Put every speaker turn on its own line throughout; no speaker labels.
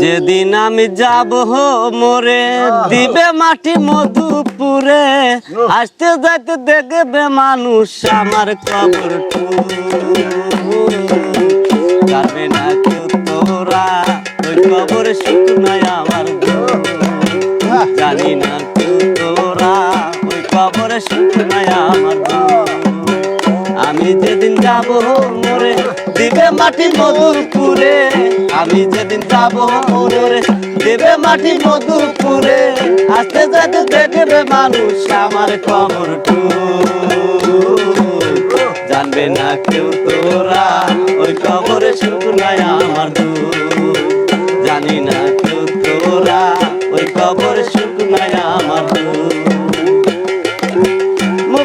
যেদিন আমি যাব মোরে দিবে মাটি মধুপুরে। আসতে যাইতে দেখবে মানুষ আমার কবর যাবে না কেউ তোরা ওই কবর শুকনায় আমার ঘর। জানি না কেউ তোরা ওই কবর শুকনায় আমার ঘর। আমি যেদিন যাব মোরে দিবে মাটি মধুপুরে। আমি যেদিন যাব মোরে দিবে মাটি মধুপুরে। আস্তে যাতে দেখবে মানুষ আমার খবর জানবে না কেউ তোরা, ওই কবরে খবরে শুকনায় আমার জানি না কেউ তোরা, ওই খবর শুকনায় আমার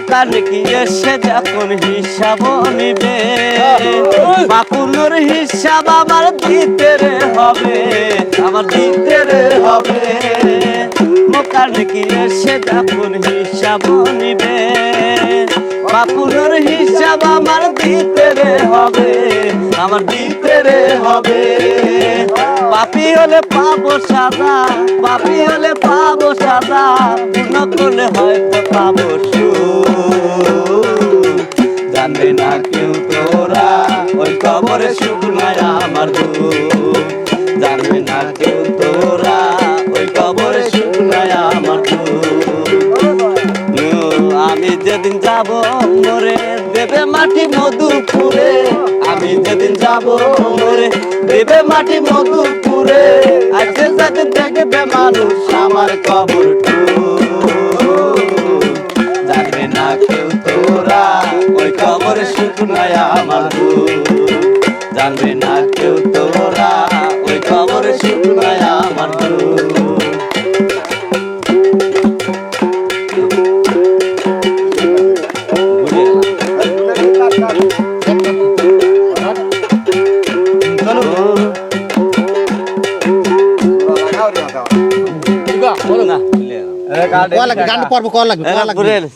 দুঃখ মুখানিকি এসে যখন হিসাব নিবে? বাপুনোর হিসাব আমার দিতে রে হবে আমার দিতে রে হবে। মুখানিকি এসে যখন হিসাব নিবে? বাপুনোর হিসাব আমার দিতে রে হবে, আমার দিতে রে হবে পাপি হলে পাবো সাদা পাপি হলে পাবো সাদা করলে হয়তো পাবো সুখ। জানবে না কেউ তোরা, ওই কবরে শুকনায় আমার দুঃখ যাব মরে দেবে মাটি মধুপুরে। আমি যেদিন যাব মরে দেবে মাটি মধুপুরে। আজকে যাতে দেখবে মানুষ, আমার কবর জানবে না কেউ তোরা, ওই কবর শুকনায় আমার দুঃখ। জানবে না কেউ তোরা
Κόλλα, κάνε πόρμα, κόλλα.
Ένα.